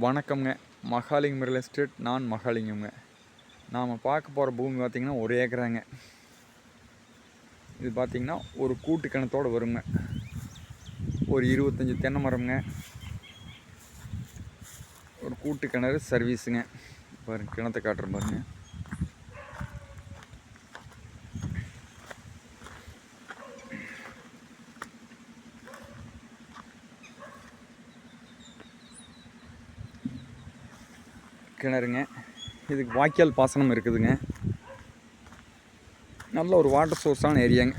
வணக்கம்ங்க. Mahalingam real estate நான் மகாலிங்கம்ங்க. நாம் பார்க்க போகிற பூமி பார்த்திங்கன்னா ஒரு ஏக்கராங்க. இது பார்த்திங்கன்னா ஒரு கூட்டு கிணத்தோடு வருங்க. ஒரு இருபத்தஞ்சி தென்னை மரம்ங்க. ஒரு கூட்டு கிணறு சர்வீஸுங்க பாருங்க கிணத்தை காட்டுறேன் பாருங்கள் கிணறுங்க. இதுக்கு வாய்க்கால் பாசனம் இருக்குதுங்க. நல்ல ஒரு வாட்டர் சோர்ஸான ஏரியாங்க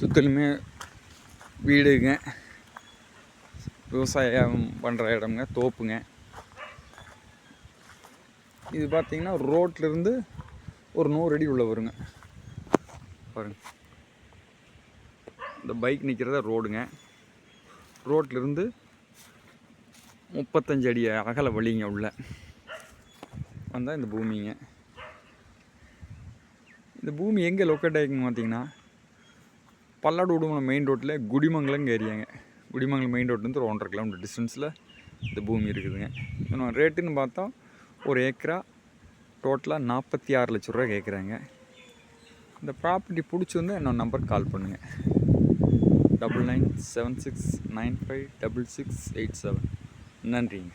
சுற்றிலுமே வீடுங்க. விவசாயம் பண்ணுற இடம்ங்க தோப்புங்க. இது பார்த்தீங்கன்னா ரோட்லேருந்து ஒரு நூறு அடி உள்ள வருங்க. பாருங்க. இந்த பைக் நிற்கிறத ரோடுங்க. ரோட்லேருந்து முப்பத்தஞ்சு அடி அகல வழிங்க உள்ள. அதுதான் இந்த பூமிங்க. இந்த பூமி எங்கே லொக்கேட் ஆகிக்குன்னு பார்த்தீங்கன்னா பல்லாடு உடுமலை மெயின் ரோட்டில் குடிமங்கலங்க ஏரியாங்க. குடிமங்கலம் மெயின் ரோட்லேருந்து ஒரு ஒன்றரை கிலோமீட்டர் டிஸ்டன்ஸில் இந்த பூமி இருக்குதுங்க. ரேட்டுன்னு பார்த்தா ஒரு ஏக்கரா டோட்டலாக நாற்பத்தி ஆறு லட்ச ரூபா கேட்குறாங்க இந்த ப்ராப்பர்ட்டி பிடிச்ச வந்து என்னோடய நம்பருக்கு கால் பண்ணுங்கள் double nine seven six nine five double six eight seven நன்றிங்க.